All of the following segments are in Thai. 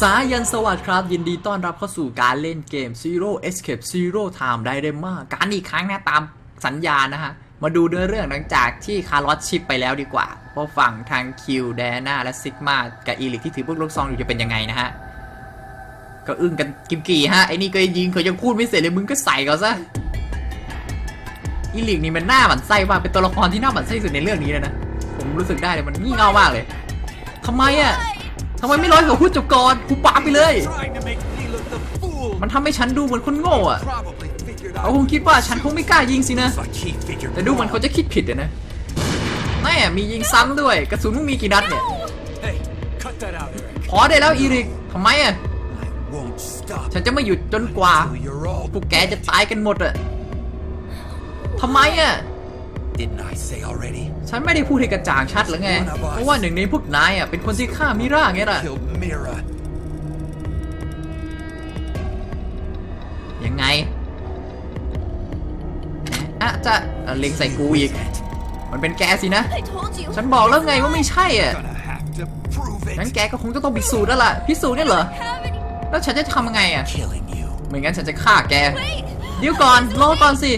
สายันสวัสดิ์ครับ ยินดีต้อนรับเข้าสู่การเล่นเกม Zero Escape Zero Time ได้เดมาการอีกครั้งนะตามสัญญานะฮะ มาดูเนื้อเรื่องหลังจากที่คาร์ลอสชิปไปแล้วดีกว่า เพราะฝั่งทางคิวแดนาและซิกมากับอีลิกที่ถือพวกลูกซองอยู่จะเป็นยังไงนะฮะ ก็อึ้งกันกิมกี่ฮะ ไอ้นี่ก็ยิงเขายังพูดไม่เสร็จเลยมึงก็ใส่เขาซะอีลิกนี่มันหน้าหมันไส้มากเป็นตัวละครที่หน้าหมันไส้สุดในเรื่องนี้เลยนะผมรู้สึกได้เลยมันงี่เง่ามากเลยทำไมอะ ทำไมไม่ร้อยกับพูดจบก่อนกูปาไปเลย มันทำให้ฉันดูเหมือนคนโง่อะเขาคงคิดว่าฉันคงไม่กล้ายิงสินะ แต่ดูเหมันเขาจะคิดผิดอะนะแม่มียิงซ้ำด้วยกระสุนมึงมีกี่นัดเนี่ยพอได้แล้วอีริกทำไมอะฉันจะไม่หยุดจนกว่าพวกแกจะตายกันหมดอะทำไมอะ Didn't I say already? ฉันไม่ได้พูดให้กระจ่างชัดหรือไง เพราะว่าหนึ่งในพวกนายอะเป็นคนที่ฆ่ามิร่าไงล่ะ Killed Mira. ยังไงอะจะอะเล็งใส่กูอีก มันเป็นแกสินะ I told you. ฉันบอกแล้วไงว่าไม่ใช่อะ Gonna have to prove งั้น it. แกก็คงจะต้องพิสูจน์แล้วล่ะ พิสูจน์เนี่ยเหรอ Have any? แล้วฉันจะทำยังไงอะ Killing you. ไม่งั้นฉันจะฆ่าแก Wait. เดี๋ยวก่อนรอก่อนสิ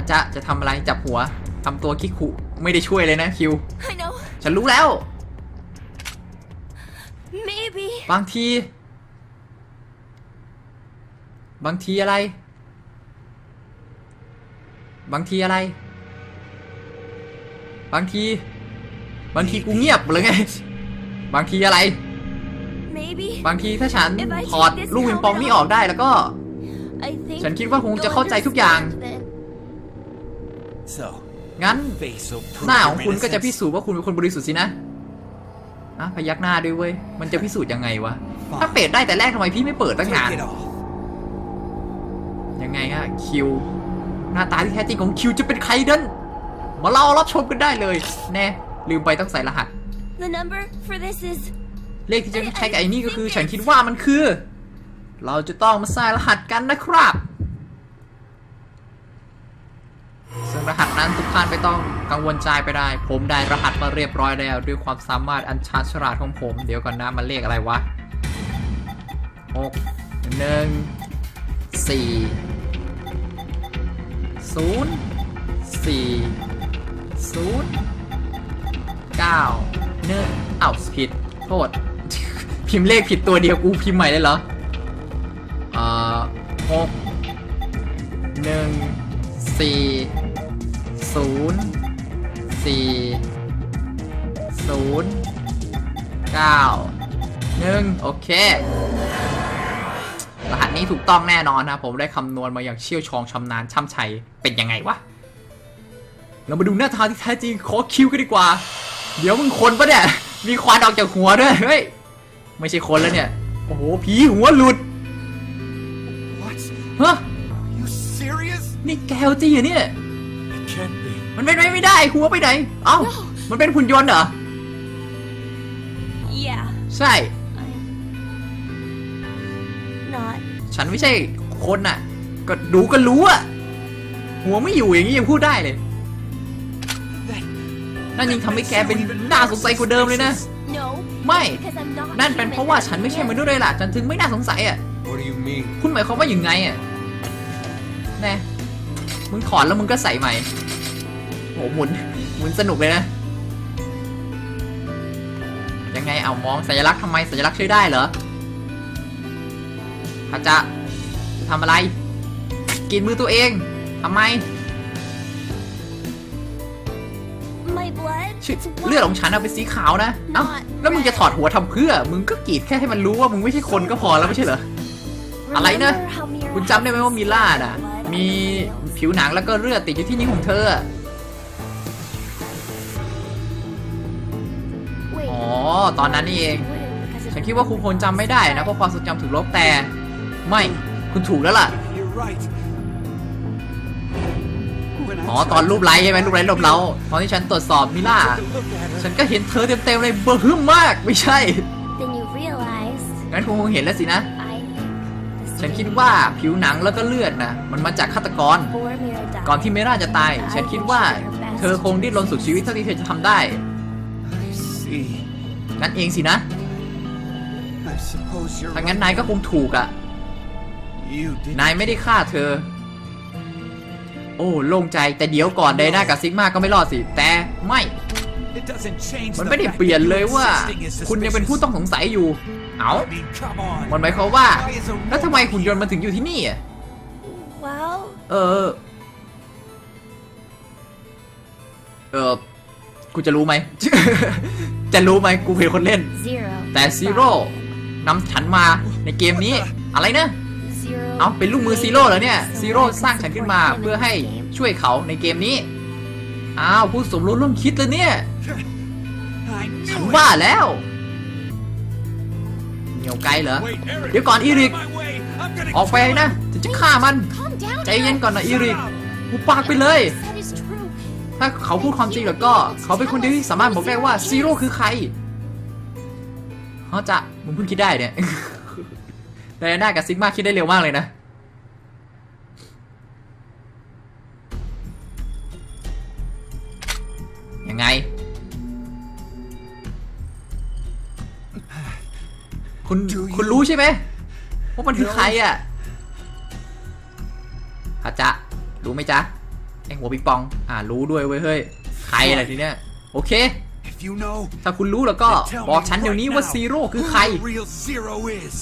ถ้าจะจะทำอะไรจับหัวทำตัวคิกขุไม่ได้ช่วยเลยนะคิว I know. ฉันรู้แล้ว Maybe. บางที บางทีอะไร บางทีอะไร บางที บางทีกูเงียบหรือไง บางทีอะไร Maybe. บางทีถ้าฉัน If I ถอด take this ลูกวิงปอง helmet นี้ออกได้แล้วก็ I think ฉันคิดว่าคงจะ you'll เข้าใจทุกอย่าง understand then. So, งั้น face will ห prove น้าข your องคุณก็จะ innocence. พิสูจน์ว่าคุณเป็นคนบริสุทธิ์สินะอะพยักหน้าด้วยเว้ย มันจะพิสูจน์ยังไงวะ ถ้าเปิดได้แต่แรกทำไมพี่ไม่เปิดตั้งนาน Take it off. ยังไงฮะคิว หน้าตาที่แท้จริงของคิวจะเป็นใครดันมาเรารับชมกันได้เลย แน่ลืมไปต้องใส่รหัส The number for this is เลขที่จะใช้กับไอ้นี่ก็คือ ฉันคิดว่ามันคือ เราจะต้องมาใส่รหัสกันนะครับ ซึ่งรหัสนั้น ท่านไม่ต้องกังวลใจไปได้ ผมได้รหัสมาเรียบร้อยแล้ว ด้วยความสามารถอันชาญฉลาดของผม เดี๋ยวก่อนนะมันเลขอะไรวะหกหนึ่งสี่ศูนย์สี่ศูนย์เก้าหนึ่งอ้าวผิดโทษ พิมพ์เลขผิดตัวเดียวกูพิมพ์ใหม่เลยเหรออ่าหกหนึ่งสี่ ศูนย์สี่ศูนย์เก้าหนึ่งโอเค รหัสนี้ถูกต้องแน่นอนนะผมได้คำนวณมาอย่างเชี่ยวชองชำนาญช่ำชัยเป็นยังไงวะ เรามาดูหน้าทางที่แท้จริงขอคิวกันดีกว่า เดี๋ยวมึงคนปะเนี่ย มีควันออกจากหัวด้วย เฮ้ย ไม่ใช่คนแล้วเนี่ย โอ้โห ผีหัวหลุด What? ฮะ You serious? นี่แกวจีเหรอเนี่ย It can't be. มันเป็นไปไม่ได้หัวไปไหน เอ้า มันเป็นหุ่นยนต์เหรอ yeah. ใช่ I'm not. ฉันไม่ใช่คนน่ะ ก็ดูก็รู้อะหัวไม่อยู่อย่างนี้ยังพูดได้เลย That นั่นยิ่งทำให้แกเป็นน่าสงสัยกว่าเดิมเลยนะ No. ไม่ Because I'm not. นั่นเป็นเพราะว่าฉันไม่ใช่มนุษย์เลยล่ะ ฉันถึงไม่น่าสงสัยอะ What do you mean? คุณหมายความว่าอย่างไงอะแน่ มึงถอนแล้วมึงก็ใส่ใหม่โหหมุนหมุนสนุกเลยนะ ยังไงเอามองสัญลักษณ์ทำไมสัญลักษณ์ช่วยได้เหรอพระจะทำอะไร กินมือตัวเองทำไม My blood. ชื่อ It's เลือดของฉันอะเป็นสีขาวนะ เอ้า แล้วมึงจะถอดหัวทำเพื่อ มึงก็กรีดแค่ให้มันรู้ว่ามึงไม่ใช่คนก็พอแล้วไม่ใช่เหรอ อะไรนะ Remember how Mira คุณจำได้ไหมว่ามิล่าน่ะ มี ผิวหนังแล้วก็เลือดติดอยู่ที่นิ้วของเธออะ Wait. อ๋อ ตอนนั้นนี่เอง Because of ฉันคิดว่าคุณคงจำไม่ได้นะเพราะความทรงจำถูกลบแต่ ไม่ คุณถูกแล้วล่ะ You're right. When I อ๋อ ตอนรูปไลท์ใช่ไหมรูปไลท์ลบเรา ตอนที่ฉันตรวจสอบมิล่า took a look at her, ฉันก็เห็นเธอเต็มๆเลยเบอร์ฮึมมาก ไม่ใช่ Then you realized งั้นคุณคงเห็นแล้วสินะ I think the ฉัน same คิดว่าผิวหนังแล้วก็เลือดนะมันมาจากฆาตกร before Mira died. ก่อนที่เมร่าจะตาย ฉันคิดว่า เธอคงดิ้นรนสุดชีวิตเท่าที่เธอจะทำได้ I see. งั้นเองสินะ I suppose you're ถ้างั้น right. นายก็คงถูกอะ You did. นายไม่ได้ฆ่าเธอ โอ้โล่งใจแต่เดี๋ยวก่อนไดนากับซิกมาก็ไม่รอดสิ แต่ไม่ It doesn't change มัน the ไม่ได้ fact เปลี่ยน that เลย you're ว่า insisting is คุณยังเป็นผู้ suspicious. ต้องสงสัยอยู่ เอ้า I mean, come on. มันหมายความว่า แล้วทำไมหุ่นยนต์มันถึงอยู่ที่นี่อะ Well, เออ เออกูจะรู้ไหม จะรู้ไหมกูเป็นคนเล่น zero. แต่ซีโร่นำฉันมาในเกมนี้ อะไรนะ Zero. เอาเป็นลูกมือซีโร่เหรอเนี่ย ซีโร่สร้างฉันขึ้นมาเพื่อให้ช่วยเขาในเกมนี้ อ้าว ผู้สมรู้ร่วมคิดเลยเนี่ย I ฉัน knew ว่า it. แล้วเห นียวไกลเหรอ Wait, Eric. เดี๋ยวก่อนอีริก Out of my way. I'm gonna ออกไปนะฉันจะฆ่ามัน Calm down. ใจเย็นก่อนนะอีริกกูปากไปเลย That is true. ถ้าเขาพูดความจริงแล้วก็ เขาเป็นคนเดียวที่สามารถบอกได้ว่าซีโร่คือใครเขาจะมึงเพิ่งคิดได้เนี่ยไดอาน่ากับซิกมาคิดได้เร็วมากเลยนะ ยังไง คุณคุณรู้ใช่ไหมว่ามันคือใครอะอาจะรู้ไหมจ๊ะไอหัวปิงปอง อ่ารู้ด้วยเว้ยเฮ้ยใครอะไรทีเนี้ยโอเค If you know, ถ้าคุณรู้แล้วก็ then tell บอก me ฉันเดี๋ยวนี้ right ว่า now ซีโร่คือ who ใคร the real Zero is.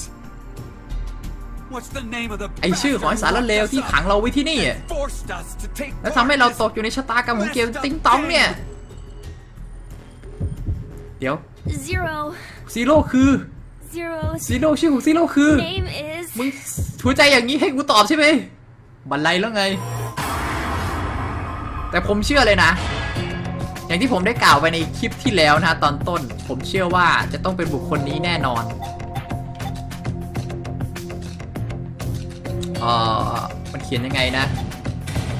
What's the name of the ไอชื่อของไอสารเลวที่ขังเราไว้ที่นี่อะ bastard who forced us to take แล้ว part ทำให้เรา in this ตกอยู่ในชะตากรรมของเกมติ๊งต้องเนี่ย เดี๋ยว Zero. ซีโร่คือ Zero. ซีโร่ชื่อของซีโร่คือ Name is. มึงหัวใจอย่างนี้ให้กูตอบใช่ไหมบันไลแล้วไง แต่ผมเชื่อเลยนะ อย่างที่ผมได้กล่าวไปในคลิปที่แล้วนะตอนต้น ผมเชื่อว่าจะต้องเป็นบุคคลนี้แน่นอนเออมันเขียนยังไงนะ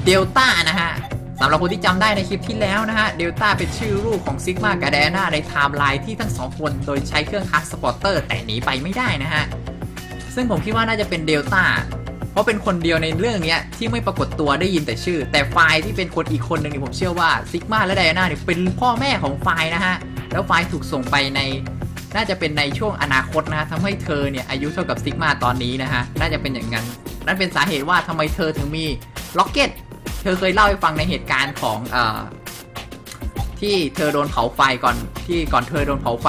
เดลต้านะฮะ สำหรับคนที่จำได้ในคลิปที่แล้วนะฮะเดลต้าเป็นชื่อลูกของซิกมากับแดนาในไทม์ไลน์ที่ทั้งสองคนโดยใช้เครื่องคัสสปอร์เตอร์แต่หนีไปไม่ได้นะฮะ ซึ่งผมคิดว่าน่าจะเป็นเดลต้าเพราะเป็นคนเดียวในเรื่องนี้ที่ไม่ปรากฏตัวได้ยินแต่ชื่อ แต่ไฟล์ที่เป็นคนอีกคนหนึ่งนี่ผมเชื่อว่าซิกมาและไดอาน่าเนี่ยเป็นพ่อแม่ของไฟล์นะฮะ แล้วไฟล์ถูกส่งไปใน น่าจะเป็นในช่วงอนาคตนะฮะทำให้เธอเนี่ยอายุเท่ากับซิกมาตอนนี้นะฮะ น่าจะเป็นอย่างนั้น นั่นเป็นสาเหตุว่าทำไมเธอถึงมีล็อกเก็ต เธอเคยเล่าให้ฟังในเหตุการณ์ของอที่เธอโดนเผาไฟก่อนที่ก่อนเธอโดนเผาไฟ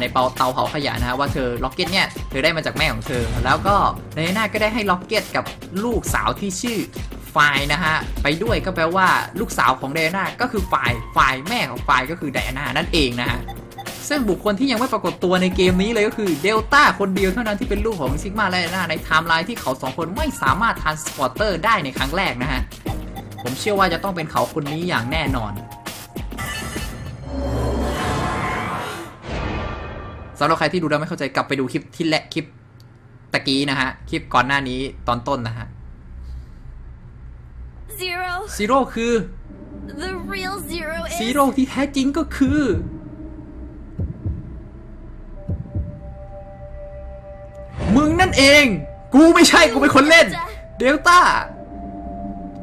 ในเตาเตาเผาขยะนะฮะว่าเธอล็อกเก็ตเนี่ยเธอได้มาจากแม่ของเธอ แล้วก็ในหน้าก็ได้ให้ล็อกเก็ตกับลูกสาวที่ชื่อไฟนะฮะไปด้วยก็แปลว่าลูกสาวของไดอาน่าก็คือไฟไฟแม่ของไฟก็คือไดอาน่านั่นเองนะฮะซึ่งบุคคลที่ยังไม่ปรากฏตัวในเกมนี้เลยก็คือเดลต้าคนเดียวเท่านั้นที่เป็นลูกของซิกมาและไดอาน่าในไทม์ไลน์ที่เขาสองคนไม่สามารถทานสปอร์เตอร์ได้ในครั้งแรกนะฮะ ผมเชื่อว่าจะต้องเป็นเขาคนนี้อย่างแน่นอนสำหรับใครที่ดูแล้วไม่เข้าใจกลับไปดูคลิปที่และคลิปตะกี้นะฮะ คลิปก่อนหน้านี้ตอนต้นนะฮะ Zero. ซีโร่คือ The real zero ซี is. โร่ที่แท้จริงก็คือ มึงนั่นเอง กูไม่ใช่กูเป็นคนเล่น เดลต้า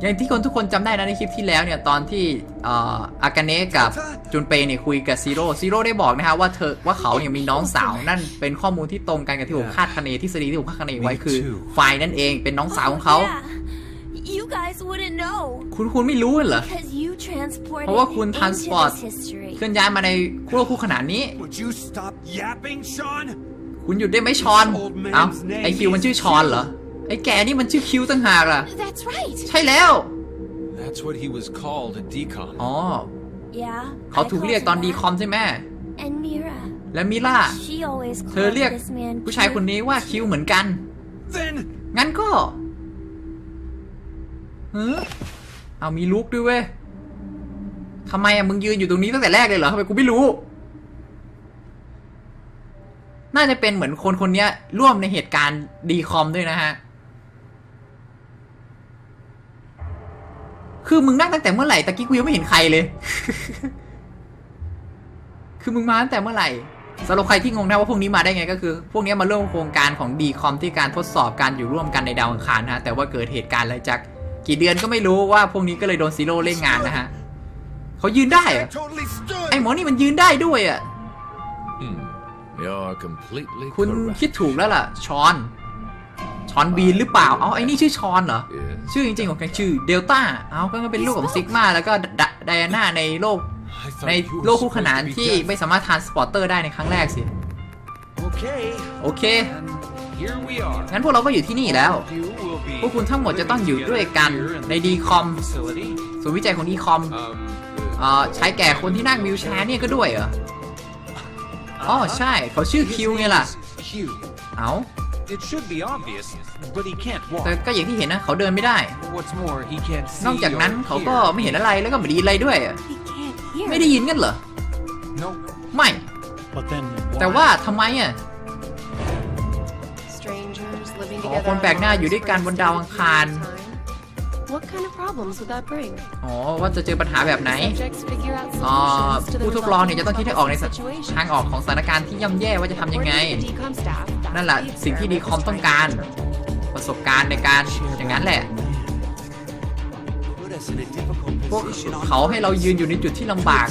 อย่างที่คนทุกคนจำได้นะในคลิปที่แล้วเนี่ยตอนที่เอ่ออากาเนะกับจุนเปเนี่ยคุยกับซีโร่ซีโร่ได้บอกนะฮะว่าเธอว่าเขาเนี่ยมีน้องสาวนั่นเป็นข้อมูลที่ตรงกันกับที่ผมคาดคะเนทฤษฎีที่ผมคาดคะเนไว้คือไฟล์นั่นเองเป็นน้องสาวของเขา Oh, yeah. You guys wouldn't know คุณคุณไม่รู้เหรอ because you transported เพราะว่าคุณ into transport this history. เคลื่อนย้ายมาในคู่คู่ขนาดนี้ Would you stop yapping, Sean? คุณหยุดได้ไหมชอน เอ้าไอคิวมันชื่อชอนเหรอ ไอแกนี่มันชื่อคิวตั้งหากล่ะ That's right. ใช่แล้ว That's what he was called at Decon. อ๋อ Yeah. เขา I ถูก called เรียกตอน him ดี that. คอมใช่ไหม And Mira. และมิล่า She always เธอ called เรียก this man ผู้ชายคน Cute. นี้ว่าคิวเหมือนกัน Then งั้นก็เฮ้อเอามีลุกด้วยเว้ยทำไมอะมึงยืนอยู่ตรงนี้ตั้งแต่แรกเลยเหรอทำไมกูไม่รู้ น่าจะเป็นเหมือนคนคนเนี้ยร่วมในเหตุการณ์ดีคอมด้วยนะฮะ คือมึงนั่งตั้งแต่เมื่อไหร่ตะกี้กูยังไม่เห็นใครเลย คือมึงมาตั้งแต่เมื่อไหร่สำหรับใครที่งงนะว่าพวกนี้มาได้ไงก็คือ พวกนี้มาร่วมโครงการของดีคอมที่การทดสอบการอยู่ร่วมกันในดาวอังคารนะฮะแต่ว่าเกิดเหตุการณ์อะไรจากกี่เดือนก็ไม่รู้ว่าพวกนี้ก็เลยโดนซีโร่เล่นงานนะฮะเขายืนได้เหร I อะ totally stood. ไอหมอนี่มันยืนได้ด้วยอะ Hmm. You're completely คุณ correct. คิดถูกแล้วล่ะชอน ชอนบีนหรือเปล่า เอาไอ้นี่ชื่อชอนเหรอ Yes. ชื่อจริงๆของแกชื่อเดลต้า เอาก็เป็นลูกของซิกมาแล้วก็ไดอาน่าในโลก I thought ใน you were โลกคู่ขนาน supposed to be ที่ dead. ไม่สามารถทานสปอร์เตอร์ได้ในครั้งแรกสิ Okay. โอเค And here we are. งั้นพวกเราก็อยู่ที่นี่แล้ว You will be พวกคุณทั้งหมดจะต้องอยู่ด้วยกันในดีคอม facility. ศูนย์วิจัยของดีคอม Um, เอ่อใช้แก่คนที่นั่งวิวแชร์เนี่ยก็ด้วยเหรอ อ๋อใช่เขาชื่อคิวไงล่ะ Q. เอา It should be obvious, but he can't แต่ walk. ก็อย่างที่เห็นนะเขาเดินไม่ได้ What's more, he can't see นอกจากนั้น or เขาก็ hear. ไม่เห็นอะไรแล้วก็ไม่ไดยินอะไรด้วยอะ He can't hear. ไม่ได้ยินกันเหรอ Nope. ไม่ But then แต่ว่าทำไมอะ Strangers living อ๋อ together คนแปลกหน้าอยู่ด้วยกันบนดาวอังคาร What kind of problems would that bring? อ๋อว่าจะเจอปัญหาแบบไหน Subjects figure out อ๋อ solutions to the ผู้ทดลองเนี่ยจะต้องคิดให้ออกใน results of the situation. ทางออกของสถานการณ์ที่ย่ำแย่ว่าจะทำยังไง According to the DCOM staff, that's นั่นแหละสิ่งที่ดีคอมต้องการ ประสบการณ์ในการอย่างนั้นแหละ พวกเขาให้เรายืนอยู่ในจุดที่ลำบาก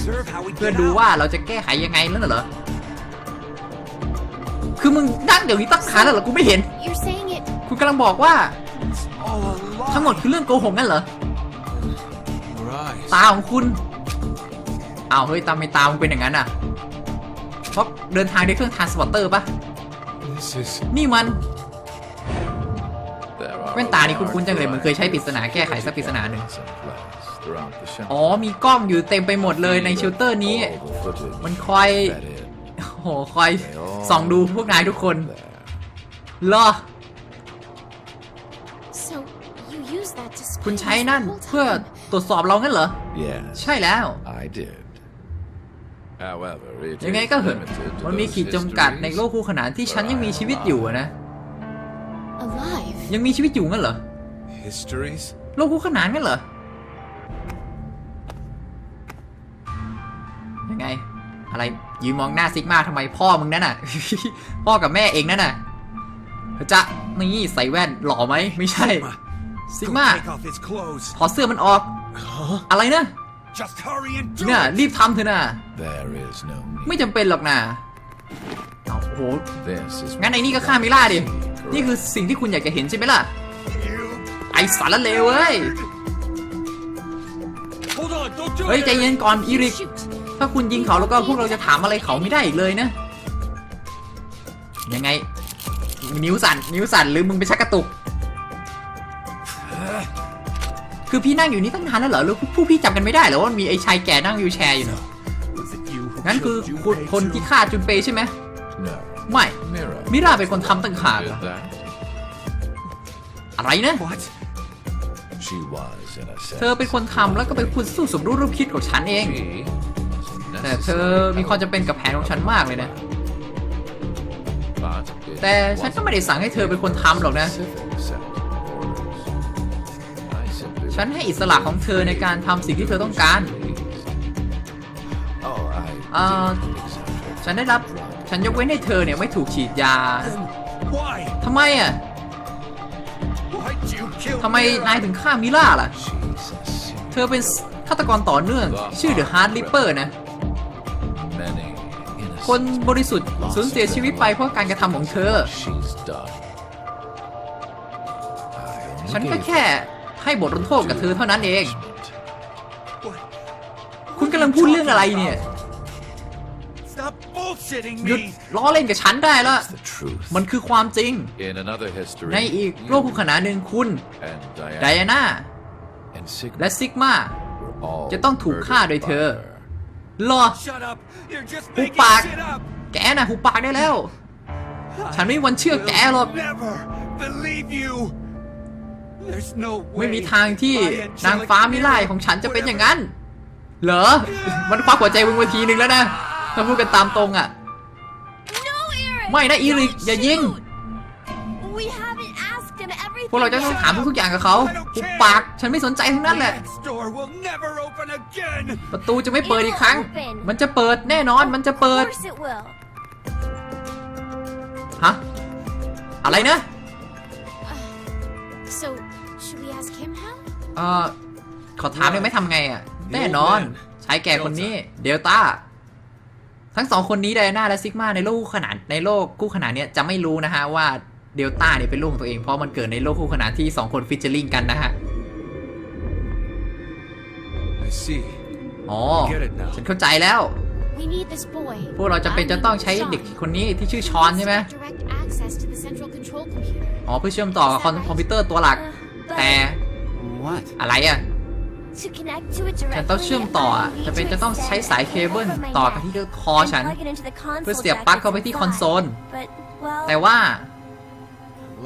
เพื่อดูว่าเราจะแก้ไขยังไงนั่นเหรอ คือมึงนั่งเดี๋ยวนี้ตั้งขานแล้วเหรอกูไม่เห็น คุณกำลังบอกว่า ทั้งหมดคือเรื่องโกหกนั่นเหรอ ตาของคุณอ้าวเฮ้ยตาไม่ตามึงเป็นอย่างนั้นอะเพราะเดินทางด้วยเครื่องทานสปอเตอร์ปะ This is นี่มัน There are แว่นตานี่คุ้นๆจังเลยเหมือนเคยใช้ปริศนาแก้ไขสักปริศนาหนึ่ง in place throughout the shelter. อ๋อมีกล้องอยู่เต็มไปหมดเลยในเชลเตอร์นี้ All the footage มันคอย fed in โอ้โหคอยส่องดูพวกนายทุกคน there. เหรอ So you use that to คุณ spy ใช้ us the นั่น whole เพื่อ time. ตรวจสอบเรางั้นเหรอ Yes, ใช่แล้ว I did. However, it ยังไง is ก็เหอะ limited to มันมี those ขีดจำกัดใน histories โลกคู่ขนานที่ฉันยังมีชีวิตอยู่อะนะ Alive. ยังมีชีวิตอยู่งั้นเหรอ histories. โลกคู่ขนานงั้นเหรอ ยังไง อะไรยืนมองหน้าซิกมาทำไมพ่อมึงนั่นน่ะ พ่อกับแม่เองนั่นน่ะจะนี่ใส่แว่นหล่อไหมไม่ใช่ซิก Go มา take off his clothes. ถอดเสื้อมันออก อะไรนะ Just hurry and do เนี่ย it. รีบทำเถอะนะ There is no need. ไม่จำเป็นหรอกนะเอาโอ้โห This is งั้นไอ้นี่ก็ฆ่ามิล่าดิ นี่คือสิ่งที่คุณอยากจะเห็นใช่ไหมล่ะ You. ไอสารเลวเว้ย Hold on. Don't do เฮ้ย it. ใจเย็นก่อนอีริก Shoot. ถ้าคุณยิงเขาแล้วก็พวกเราจะถามอะไรเขาไม่ได้อีกเลยนะ ยังไง นิ้วสั่น นิ้วสั่นหรือมึงไปชักกระตุก คือพี่นั่งอยู่นี่ตั้งนานแล้วเหรอหรือผู้พี่จำกันไม่ได้เหรอว่ามันมีไอ้ชายแก่นั่งวิวแชร์อยู่เนอะ Was it you who งั้นคือ killed คุณ Junpei คนที่ too? ฆ่าจุนเปย์ใช่ไหม no ไม่ mirror. มิราเป็นคนทำตั้งหาก Did อะ that? อะไรนะ What? She was in a sense. เธอเป็นคนทำแล้วก็เป็นคุณสู้สมรู้ร่วมคิดของฉันเอง She was a แต่เธอมีความจำเป็นกับแผนของฉันมากเลยนะ But it แต่ฉันก็ไม่ได้สั่งให้เธอเป็นคนทำหรอกนะ ฉันให้อิสระของเธอในการทำสิ่งที่เธอต้องการ Oh, I Uh, didn't accept ฉันได้รับ ฉันยกเว้นให้เธอเนี่ยไม่ถูกฉีดยา Then why? ทำไมอะ Why'd you kill ทำไม Mira? นายถึงฆ่ามิล่าล่ะ She's a sin. เธอเป็นฆาตกรต่อเนื่อง ชื่อเดอะฮาร์ดริปเปอร์นะ Many คน innocent บริสุทธิ์สูญเสียชีวิตไปเพราะการกระทำของเธอ she's done. I only ฉันก็ gave แค่ ให้บทลงโทษกับเธอเท่านั้นเอง What? คุณกำลังพูดเรื่องอะไรเนี่ย Stop bullshitting หยุด me. ล้อเล่นกับฉันได้แล้ว the truth. มันคือความจริง In another history, ในอีกโลกคู่ขนานหนึ่งคุณ and ได Diana อาน่า and Sigma และซิกมา were all จะต้องถูกฆ่าโดยเธอ murdered by her. รอ Shut up. You're just Who making back? shit up. แกน่ะหูปากได้แล้ว ฉันไม่มีวันเชื่อแกหรอก ไม่มีทางที่ my angelic นางฟ้ามิไลของฉันจะเป็นอย่างนั้น เหรอ มันควักหัวใจมึงมาทีนึงแล้วนะ ถ้าพูดกันตามตรงอะ No, Eric. ไม่นะอีริกอย่ายิง We haven't asked him everything. พวกเราจะต้อง yet. ถามทุกๆอย่างกับเขาหุบปาก ฉันไม่สนใจทั้งนั้นแหละ Next door will never open again. ประตูจะไม่เปิดอีกครั้ง มันจะเปิดแน่นอน มันจะ Of เปิด course it will. ฮะ อะไรนะ So, should we ask him how? เอ่อขอถามได้ไหมทำไงอะ แน่นอนใช้แก่คนนี้เดลต้า ทั้งสองคนนี้ไดอาน่าและซิกมาในโลกคู่ขนานในโลกคู่ขนานเนี้ยจะไม่รู้นะฮะว่าเดลต้าเนี่ยเป็นลูกของตัวเองเพราะมันเกิดในโลกคู่ขนานที่สองคนฟิชเชอร์ลิงกันนะฮะ I see. อ๋อ Get it now. ฉันเข้าใจแล้ว We need this boy. พวกเราจะเป็นจะต้องใช้เด็กคนนี้ที่ชื่อชอนใช่ไหม Direct access to the central control computer. อ๋อเพื่อเชื่อมต่อกับคอมคอมพิวเตอร์ตัวหลัก Uh, แต่ but What? อะไรอะ to connect to it ฉัน directly, ต้องเชื่อมต่ออะ I need จะเป็น to จะต้องใช้ extend สายเคเบิล over my ต่อ neck กันที่คอ and ฉัน plug it into the console เพื่อเสียบ jack ปลั๊ก that's เข้าไปที่คอนโซล inside. But, well, แต่ว่า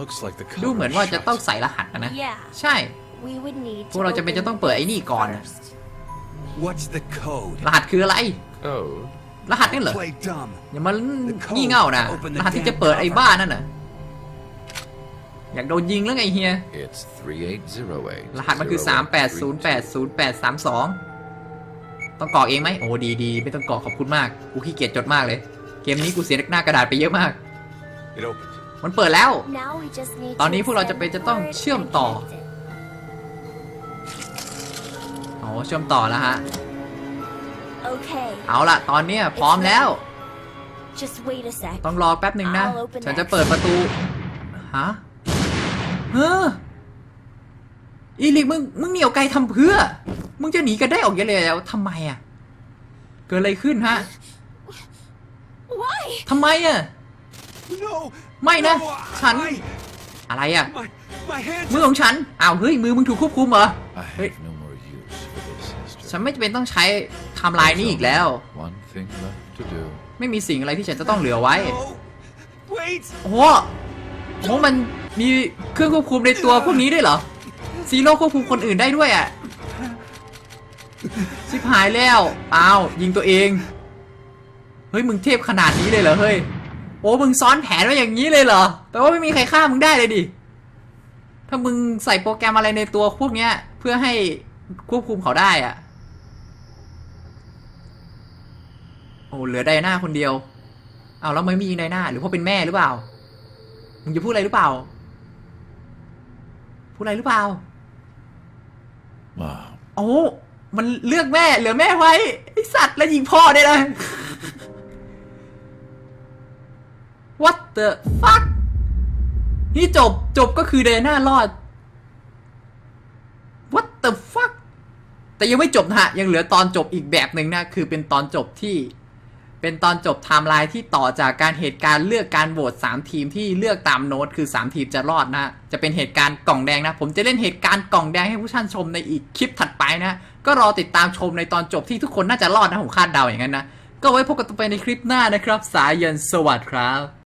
Looks like the ดู cover เหมือน is ว่าจะ shut. ต้องใส่รหัสอะนะ yeah, ใช่ we would need พวกเราจะเป็นจะต้องเปิดไอ้นี่ก่อนอะ first. What's the code? รหัสคืออะไร Code? รหัสนี่เหรอ Play dumb. อย่ามางี่เง่านะรหัสที่จะเปิดไอ้บ้านั่นน่ะ อยากโดนยิงแล้วไงเฮีย It's 3808. รหัสมันคือ 3 8 0 8 0 8 3 2 ต้องกรอกเองไหมโอ้ดีดีไม่ต้องกรอกขอบคุณมาก กูขี้เกียจจดมากเลย เกมนี้กูเสียหน้ากระดาษไปเยอะมาก It opens. มันเปิดแล้ว Now we just need ตอนนี้ to พวกเราจะเป็น extend จะต้อง the word เชื่อม and ต่อ connect it. โอ้เชื่อมต่อแล้วฮะ Okay, เอาล่ะ ตอนเนี้ยพร้อมแล้ว just wait a sec. ต้องรอแป๊บหนึ่งนะ I'll open ฉันจะ next เปิดประตู ฮะ เฮ้ออีลิกมึงมึงเหนียวไกลทำเพื่อ มึงจะหนีกันได้ออกเยอะเลยแล้วทำไมอะ เกิดอะไรขึ้นฮะ Why? ทำไมอะ No. ไม่นะ No, ฉัน I- อะไรอะ My, my hands. มือของฉัน อ้าวเฮ้ยมือมึงถูกควบคุมเหรอ I Hey. have no more use for this history. ฉันไม่จำเป็นต้องใช้ไทม์ไลน์นี้อีกแล้ว One thing left to do. ไม่มีสิ่งอะไรที่ฉันจะต้องเหลือไว้ No. Wait. โอ้โห โอ้มันมีเครื่องควบคุมในตัวพวกนี้ด้วยเหรอ ซีโร่ควบคุมคนอื่นได้ด้วยอะ ชิบหายแล้วอ้าวยิงตัวเอง เฮ้ยมึงเทพขนาดนี้เลยเหรอเฮ้ย โอ้มึงซ้อนแผนไว้อย่างนี้เลยเหรอ แปลว่าไม่มีใครฆ่ามึงได้เลยดิ ถ้ามึงใส่โปรแกรมอะไรในตัวพวกเนี้ย เพื่อให้ควบคุมเขาได้อะ โอ้เหลือไดนาคนเดียว เอาแล้วไม่มีไดนาหรือเพราะเป็นแม่หรือเปล่า มึงจะพูดอะไรหรือเปล่า พูดอะไรหรือเปล่า Mom. โอ้มันเลือกแม่เหลือแม่ไว้ไอสัตว์แล้วยิงพ่อได้เลย What the fuck นี่จบจบก็คือเดน่ารอด What the fuck แต่ยังไม่จบนะฮะ ยังเหลือตอนจบอีกแบบหนึ่งนะ คือเป็นตอนจบที่ เป็นตอนจบไทม์ไลน์ที่ต่อจากการเหตุการณ์เลือกการโหวต3 ทีมที่เลือกตามโน้ตคือ 3 ทีมจะรอดนะ จะเป็นเหตุการณ์กล่องแดงนะ ผมจะเล่นเหตุการณ์กล่องแดงให้ผู้ชมชมในอีกคลิปถัดไปนะ ก็รอติดตามชมในตอนจบที่ทุกคนน่าจะรอดนะผมคาดเดาอย่างนั้นนะ ก็ไว้พบกันต่อไปในคลิปหน้านะครับ สายเย็นสวัสดีครับ